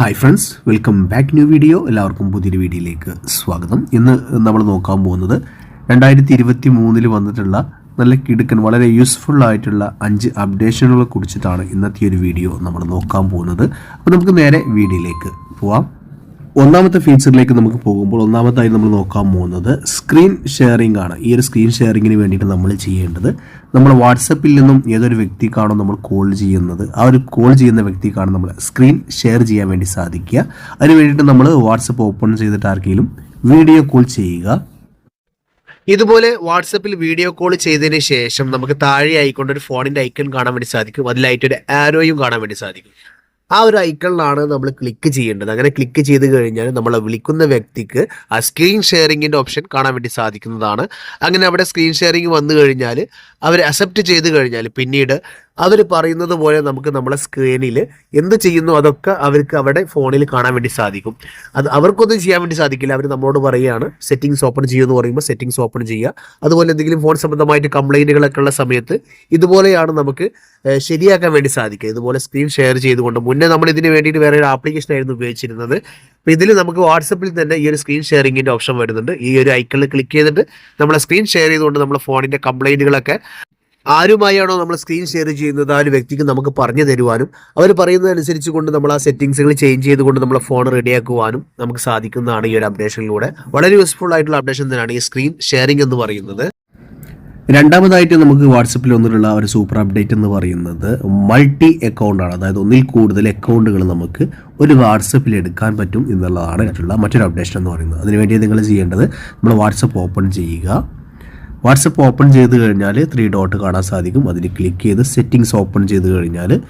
Hi friends welcome back new video എല്ലാവർക്കും പുതിയൊരു വീഡിയോയിലേക്ക് സ്വാഗതം. ഇന്ന് നമ്മൾ നോക്കാൻ പോകുന്നത് രണ്ടായിരത്തി ഇരുപത്തി മൂന്നിൽ വന്നിട്ടുള്ള നല്ല കിടുക്കൻ വളരെ യൂസ്ഫുൾ ആയിട്ടുള്ള അഞ്ച് അപ്ഡേഷനുകളെ കുറിച്ചിട്ടാണ് ഇന്നത്തെ ഒരു വീഡിയോ നമ്മൾ നോക്കാൻ പോകുന്നത്. അപ്പോൾ നമുക്ക് നേരെ വീഡിയോയിലേക്ക് പോവാം. ഒന്നാമത്തെ ഫീച്ചറിലേക്ക് നമുക്ക് പോകുമ്പോൾ ഒന്നാമതായി നമ്മൾ നോക്കാൻ പോകുന്നത് സ്ക്രീൻ ഷെയറിംഗ് ആണ്. ഈ ഒരു സ്ക്രീൻ ഷെയറിങ്ങിന് വേണ്ടിയിട്ട് നമ്മൾ ചെയ്യേണ്ടത് നമ്മൾ വാട്സപ്പിൽ നിന്നും ഏതൊരു വ്യക്തിക്കാണോ നമ്മൾ കോൾ ചെയ്യുന്നത് ആ ഒരു കോൾ ചെയ്യുന്ന വ്യക്തിക്കാണ് നമ്മൾ സ്ക്രീൻ ഷെയർ ചെയ്യാൻ വേണ്ടി സാധിക്കുക. അതിന് വേണ്ടിയിട്ട് നമ്മൾ വാട്സപ്പ് ഓപ്പൺ ചെയ്തിട്ട് ആർക്കെങ്കിലും വീഡിയോ കോൾ ചെയ്യുക. ഇതുപോലെ വാട്സപ്പിൽ വീഡിയോ കോൾ ചെയ്തതിന് ശേഷം നമുക്ക് താഴെ ആയിക്കൊണ്ട് ഒരു ഫോണിന്റെ ഐക്കൺ കാണാൻ വേണ്ടി സാധിക്കും. അതിലായിട്ട് ഒരു ആരോയും കാണാൻ വേണ്ടി സാധിക്കും. ആ ഒരു ഐക്കണിലാണ് നമ്മൾ ക്ലിക്ക് ചെയ്യേണ്ടത്. അങ്ങനെ ക്ലിക്ക് ചെയ്ത് കഴിഞ്ഞാൽ നമ്മൾ വിളിക്കുന്ന വ്യക്തിക്ക് ആ സ്ക്രീൻ ഷെയറിങ്ങിന്റെ ഓപ്ഷൻ കാണാൻ വേണ്ടി സാധിക്കുന്നതാണ്. അങ്ങനെ അവിടെ സ്ക്രീൻ ഷെയറിങ് വന്നു കഴിഞ്ഞാൽ അവർ അക്സെപ്റ്റ് ചെയ്ത് കഴിഞ്ഞാൽ പിന്നീട് അവർ പറയുന്നത് പോലെ നമുക്ക് നമ്മളെ സ്ക്രീനിൽ എന്ത് ചെയ്യുന്നു അതൊക്കെ അവർക്ക് അവിടെ ഫോണിൽ കാണാൻ വേണ്ടി സാധിക്കും. അത് അവർക്കൊന്നും ചെയ്യാൻ വേണ്ടി സാധിക്കില്ല. അവർ നമ്മളോട് പറയുകയാണ് സെറ്റിങ്സ് ഓപ്പൺ ചെയ്യുമെന്ന് പറയുമ്പോൾ സെറ്റിങ്സ് ഓപ്പൺ ചെയ്യുക അതുപോലെ എന്തെങ്കിലും ഫോൺ സംബന്ധമായിട്ട് കംപ്ലൈന്റുകളൊക്കെ ഉള്ള സമയത്ത് ഇതുപോലെയാണ് നമുക്ക് ശരിയാക്കാൻ വേണ്ടി സാധിക്കുക. ഇതുപോലെ സ്ക്രീൻ ഷെയർ ചെയ്തുകൊണ്ട് മുന്നേ നമ്മൾ ഇതിന് വേണ്ടിയിട്ട് വേറെ ഒരു ആപ്ലിക്കേഷൻ ആയിരുന്നു ഉപയോഗിച്ചിരുന്നത്. അപ്പോൾ ഇതിൽ നമുക്ക് വാട്സപ്പിൽ തന്നെ ഈ ഒരു സ്ക്രീൻ ഷെയറിങ്ങിന്റെ ഓപ്ഷൻ വരുന്നുണ്ട്. ഈ ഒരു ഐക്കണിൽ ക്ലിക്ക് ചെയ്തിട്ട് നമ്മളെ സ്ക്രീൻ ഷെയർ ചെയ്തുകൊണ്ട് നമ്മുടെ ഫോണിന്റെ കംപ്ലൈന്റുകളൊക്കെ ആരുമായാണോ നമ്മൾ സ്ക്രീൻ ഷെയർ ചെയ്യുന്നത് ആ ഒരു വ്യക്തിക്ക് നമുക്ക് പറഞ്ഞു തരുവാനും അവർ പറയുന്നതനുസരിച്ച് കൊണ്ട് നമ്മൾ ആ സെറ്റിങ്സുകൾ ചേഞ്ച് ചെയ്തുകൊണ്ട് നമ്മളെ ഫോൺ റെഡിയാക്കുവാനും നമുക്ക് സാധിക്കുന്നതാണ് ഈ ഒരു അപ്ഡേഷനിലൂടെ വളരെ യൂസ്ഫുൾ ആയിട്ടുള്ള അപ്ഡേഷൻ തന്നെയാണ് ഈ സ്ക്രീൻ ഷെയറിംഗ് എന്ന് പറയുന്നത്. രണ്ടാമതായിട്ട് നമുക്ക് വാട്സപ്പിൽ വന്നിട്ടുള്ള ഒരു സൂപ്പർ അപ്ഡേറ്റ് എന്ന് പറയുന്നത് മൾട്ടി അക്കൗണ്ടാണ് അതായത് ഒന്നിൽ കൂടുതൽ അക്കൗണ്ടുകൾ നമുക്ക് ഒരു വാട്സപ്പിൽ എടുക്കാൻ പറ്റും എന്നുള്ളതാണ് മറ്റുള്ള മറ്റൊരു അപ്ഡേഷൻ എന്ന് പറയുന്നത്. അതിനുവേണ്ടി നിങ്ങൾ ചെയ്യേണ്ടത് നമ്മൾ വാട്സപ്പ് ഓപ്പൺ ചെയ്യുക. വാട്സപ്പ് ഓപ്പൺ ചെയ്ത് കഴിഞ്ഞാൽ ത്രീ ഡോട്ട് കാണാൻ സാധിക്കും. അതിൽ ക്ലിക്ക് ചെയ്ത് സെറ്റിങ്സ് ഓപ്പൺ ചെയ്ത് കഴിഞ്ഞാൽ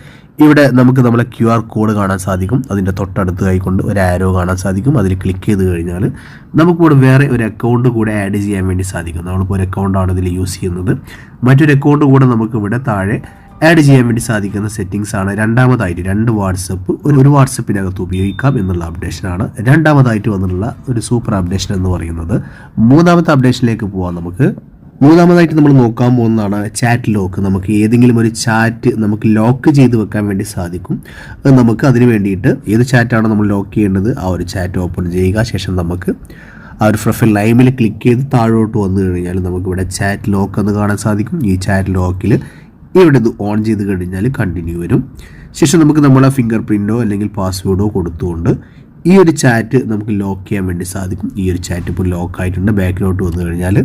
ഇവിടെ നമുക്ക് നമ്മളെ ക്യു ആർ കോഡ് കാണാൻ സാധിക്കും. അതിന്റെ തൊട്ടടുത്ത് കൈക്കൊണ്ട് ഒരു ആരോ കാണാൻ സാധിക്കും. അതിൽ ക്ലിക്ക് ചെയ്ത് കഴിഞ്ഞാൽ നമുക്കിവിടെ വേറെ ഒരു അക്കൗണ്ട് കൂടെ ആഡ് ചെയ്യാൻ വേണ്ടി സാധിക്കും. നമ്മളിപ്പോൾ ഒരു അക്കൗണ്ടാണ് ഇതിൽ യൂസ് ചെയ്യുന്നത്. മറ്റൊരു അക്കൗണ്ട് കൂടെ നമുക്ക് ഇവിടെ താഴെ ആഡ് ചെയ്യാൻ വേണ്ടി സാധിക്കുന്ന സെറ്റിങ്സ് ആണ്. രണ്ടാമതായിട്ട് രണ്ട് വാട്സപ്പ് ഒരു ഒരു വാട്സപ്പിനകത്ത് ഉപയോഗിക്കാം എന്നുള്ള അപ്ഡേഷനാണ് രണ്ടാമതായിട്ട് വന്നിട്ടുള്ള ഒരു സൂപ്പർ അപ്ഡേഷൻ എന്ന് പറയുന്നത്. മൂന്നാമത്തെ അപ്ഡേഷനിലേക്ക് പോവാം നമുക്ക്. മൂന്നാമതായിട്ട് നമ്മൾ നോക്കാൻ പോകുന്നതാണ് ചാറ്റ് ലോക്ക് നമുക്ക് ഏതെങ്കിലും ഒരു ചാറ്റ് നമുക്ക് ലോക്ക് ചെയ്ത് വെക്കാൻ വേണ്ടി സാധിക്കും. നമുക്ക് അതിന് വേണ്ടിയിട്ട് ഏത് ചാറ്റാണോ നമ്മൾ ലോക്ക് ചെയ്യേണ്ടത് ആ ഒരു ചാറ്റ് ഓപ്പൺ ചെയ്യുക. ശേഷം നമുക്ക് ആ ഒരു പ്രൊഫൈൽ ലൈമിൽ ക്ലിക്ക് ചെയ്ത് താഴോട്ട് വന്നു കഴിഞ്ഞാൽ നമുക്ക് ഇവിടെ ചാറ്റ് ലോക്ക് എന്ന് കാണാൻ സാധിക്കും. ഈ ചാറ്റ് ലോക്കിൽ ഇവിടെ ഇത് ഓൺ ചെയ്ത് കഴിഞ്ഞാൽ കണ്ടിന്യൂ വരും. ശേഷം നമുക്ക് നമ്മളെ ഫിംഗർ പ്രിന്റോ അല്ലെങ്കിൽ പാസ്വേഡോ കൊടുത്തുകൊണ്ട് ഈ ഒരു ചാറ്റ് നമുക്ക് ലോക്ക് ചെയ്യാൻ വേണ്ടി സാധിക്കും. ഈ ഒരു ചാറ്റ് ഇപ്പോൾ ലോക്ക് ആയിട്ടുണ്ട്. ബാക്കിലോട്ട് വന്നു കഴിഞ്ഞാൽ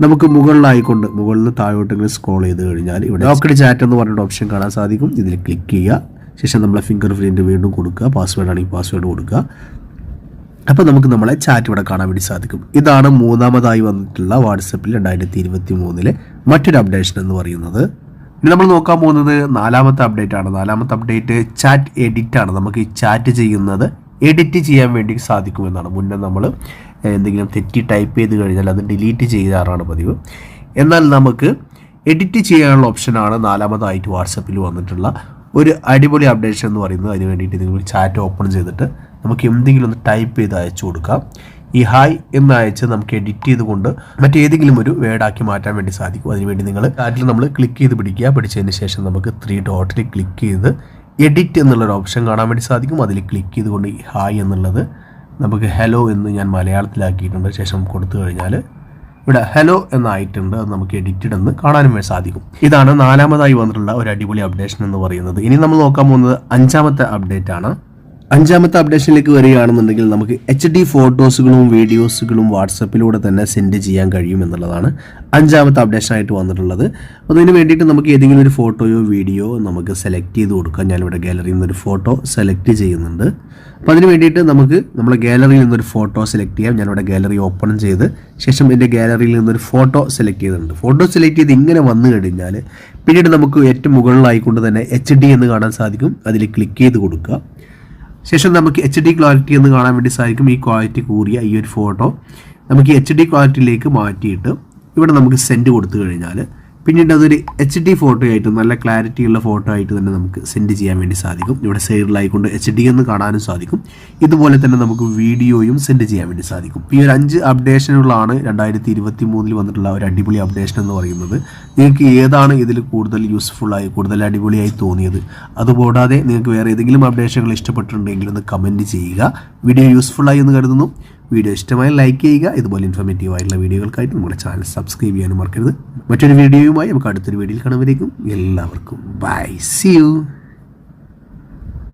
നമുക്ക് മുകളിലായിക്കൊണ്ട് മുകളിൽ നിന്ന് താഴോട്ട് ഇങ്ങനെ സ്ക്രോൾ ചെയ്ത് കഴിഞ്ഞാൽ ഇവിടെ ലോക്കഡ് ചാറ്റ് എന്ന് പറഞ്ഞിട്ട് ഓപ്ഷൻ കാണാൻ സാധിക്കും. ഇതിൽ ക്ലിക്ക് ചെയ്യുക. ശേഷം നമ്മളെ ഫിംഗർ പ്രിന്റ് വീണ്ടും കൊടുക്കുക. പാസ്വേഡ് ആണെങ്കിൽ പാസ്വേഡ് കൊടുക്കുക. അപ്പോൾ നമുക്ക് നമ്മളെ ചാറ്റ് ഇവിടെ കാണാൻ വേണ്ടി സാധിക്കും. ഇതാണ് മൂന്നാമതായി വന്നിട്ടുള്ള വാട്സപ്പിൽ രണ്ടായിരത്തി ഇരുപത്തി മൂന്നിലെ മറ്റൊരു അപ്ഡേഷൻ എന്ന് പറയുന്നത്. ഇനി നമ്മൾ നോക്കാൻ പോകുന്നത് നാലാമത്തെ അപ്ഡേറ്റ് ആണ്. നാലാമത്തെ അപ്ഡേറ്റ് ചാറ്റ് എഡിറ്റ് ആണ്. നമുക്ക് ഈ ചാറ്റ് ചെയ്യുന്നത് എഡിറ്റ് ചെയ്യാൻ വേണ്ടി സാധിക്കുമെന്നാണ്. മുന്നേ നമ്മൾ എന്തെങ്കിലും തെറ്റി ടൈപ്പ് ചെയ്ത് കഴിഞ്ഞാൽ അത് ഡിലീറ്റ് ചെയ്താറാണ് പതിവ്. എന്നാൽ നമുക്ക് എഡിറ്റ് ചെയ്യാനുള്ള ഓപ്ഷനാണ് നാലാമതായിട്ട് വാട്സപ്പിൽ വന്നിട്ടുള്ള ഒരു അടിപൊളി അപ്ഡേഷൻ എന്ന് പറയുന്നത്. അതിന് വേണ്ടിയിട്ട് നിങ്ങൾ ചാറ്റ് ഓപ്പൺ ചെയ്തിട്ട് നമുക്ക് എന്തെങ്കിലും ഒന്ന് ടൈപ്പ് ചെയ്ത് അയച്ചു കൊടുക്കാം. ഈ ഹായ് എന്ന് അയച്ച് നമുക്ക് എഡിറ്റ് ചെയ്തുകൊണ്ട് മറ്റേതെങ്കിലും ഒരു വേർഡാക്കി മാറ്റാൻ വേണ്ടി സാധിക്കും. അതിനുവേണ്ടി നിങ്ങൾ ചാറ്റിൽ നമ്മൾ ക്ലിക്ക് ചെയ്ത് പിടിക്കുക. പിടിച്ചതിന് ശേഷം നമുക്ക് ത്രീ ഡോട്ടിൽ ക്ലിക്ക് ചെയ്ത് എഡിറ്റ് എന്നുള്ളൊരു ഓപ്ഷൻ കാണാൻ വേണ്ടി സാധിക്കും. അതിൽ ക്ലിക്ക് ചെയ്തുകൊണ്ട് ഹായ് എന്നുള്ളത് നമുക്ക് ഹലോ എന്ന് ഞാൻ മലയാളത്തിലാക്കിയിട്ടുണ്ട്. ശേഷം കൊടുത്തു കഴിഞ്ഞാൽ ഇവിടെ ഹലോ എന്നായിട്ടുണ്ട് അത് നമുക്ക് എഡിറ്റഡ് എന്ന് കാണാനും സാധിക്കും. ഇതാണ് നാലാമതായി വന്നിട്ടുള്ള ഒരു അടിപൊളി അപ്ഡേഷൻ എന്ന് പറയുന്നത്. ഇനി നമ്മൾ നോക്കാൻ പോകുന്നത് അഞ്ചാമത്തെ അപ്ഡേറ്റ് ആണ്. അഞ്ചാമത്തെ അപ്ഡേഷനിലേക്ക് വരികയാണെന്നുണ്ടെങ്കിൽ നമുക്ക് എച്ച് ഡി ഫോട്ടോസുകളും വീഡിയോസുകളും വാട്സപ്പിലൂടെ തന്നെ സെൻഡ് ചെയ്യാൻ കഴിയും എന്നുള്ളതാണ് അഞ്ചാമത്തെ അപ്ഡേഷനായിട്ട് വന്നിട്ടുള്ളത്. അതിന് വേണ്ടിയിട്ട് നമുക്ക് ഏതെങ്കിലും ഒരു ഫോട്ടോയോ വീഡിയോ നമുക്ക് സെലക്ട് ചെയ്ത് കൊടുക്കാം. ഞാനിവിടെ ഗാലറിയിൽ നിന്നൊരു ഫോട്ടോ സെലക്ട് ചെയ്യുന്നുണ്ട്. അപ്പോൾ അതിന് വേണ്ടിയിട്ട് നമുക്ക് നമ്മുടെ ഗാലറിയിൽ നിന്നൊരു ഫോട്ടോ സെലക്ട് ചെയ്യാം. ഞാനിവിടെ ഗാലറി ഓപ്പൺ ചെയ്ത് ശേഷം എന്റെ ഗാലറിയിൽ നിന്നൊരു ഫോട്ടോ സെലക്ട് ചെയ്തിട്ടുണ്ട്. ഫോട്ടോ സെലക്ട് ചെയ്ത് ഇങ്ങനെ വന്നു കഴിഞ്ഞാൽ പിന്നീട് നമുക്ക് ഏറ്റവും മുകളിലായിക്കൊണ്ട് തന്നെ എച്ച് ഡി എന്ന് കാണാൻ സാധിക്കും. അതിൽ ക്ലിക്ക് ചെയ്ത് കൊടുക്കുക. ശേഷം നമുക്ക് എച്ച് ഡി ക്വാളിറ്റി എന്ന് കാണാൻ വേണ്ടി സാധിക്കും ഈ ക്വാളിറ്റി കൂടിയ ഈ ഒരു ഫോട്ടോ നമുക്ക് എച്ച് ഡി ക്വാളിറ്റിയിലേക്ക് മാറ്റിയിട്ട് ഇവിടെ നമുക്ക് സെൻഡ് കൊടുത്തു കഴിഞ്ഞാൽ പിന്നീട് അതൊരു എച്ച് ഡി ഫോട്ടോ ആയിട്ട് നല്ല ക്ലാരിറ്റി ഉള്ള ഫോട്ടോ ആയിട്ട് തന്നെ നമുക്ക് സെൻഡ് ചെയ്യാൻ വേണ്ടി സാധിക്കും. ഇവിടെ സൈഡിലായിക്കൊണ്ട് എച്ച് ഡി എന്ന് കാണാനും സാധിക്കും. ഇതുപോലെ തന്നെ നമുക്ക് വീഡിയോയും സെൻഡ് ചെയ്യാൻ വേണ്ടി സാധിക്കും. ഈ ഒരു അഞ്ച് അപ്ഡേഷനുകളാണ് രണ്ടായിരത്തി ഇരുപത്തി മൂന്നിൽ വന്നിട്ടുള്ള ഒരു അടിപൊളി അപ്ഡേഷൻ എന്ന് പറയുന്നത്. നിങ്ങൾക്ക് ഏതാണ് ഇതിൽ കൂടുതൽ യൂസ്ഫുള്ളായി കൂടുതൽ അടിപൊളിയായി തോന്നിയത്? അതുകൂടാതെ നിങ്ങൾക്ക് വേറെ ഏതെങ്കിലും അപ്ഡേഷനുകൾ ഇഷ്ടപ്പെട്ടിട്ടുണ്ടെങ്കിൽ ഒന്ന് കമന്റ് ചെയ്യുക. വീഡിയോ യൂസ്ഫുള്ളായി എന്ന് കരുതുന്നു. വീഡിയോ ഇഷ്ടമായി ലൈക്ക് ചെയ്യുക ഇതുപോലെ ഇൻഫോർമേറ്റീവ് ആയിട്ടുള്ള വീഡിയോകൾക്കായിട്ട് നമ്മുടെ ചാനൽ സബ്സ്ക്രൈബ് ചെയ്യാനും മറക്കരുത്. മറ്റൊരു വീഡിയോയുമായി നമുക്ക് അടുത്തൊരു വീഡിയോയിൽ കാണുമ്പോഴേക്കും എല്ലാവർക്കും ബൈ സി യു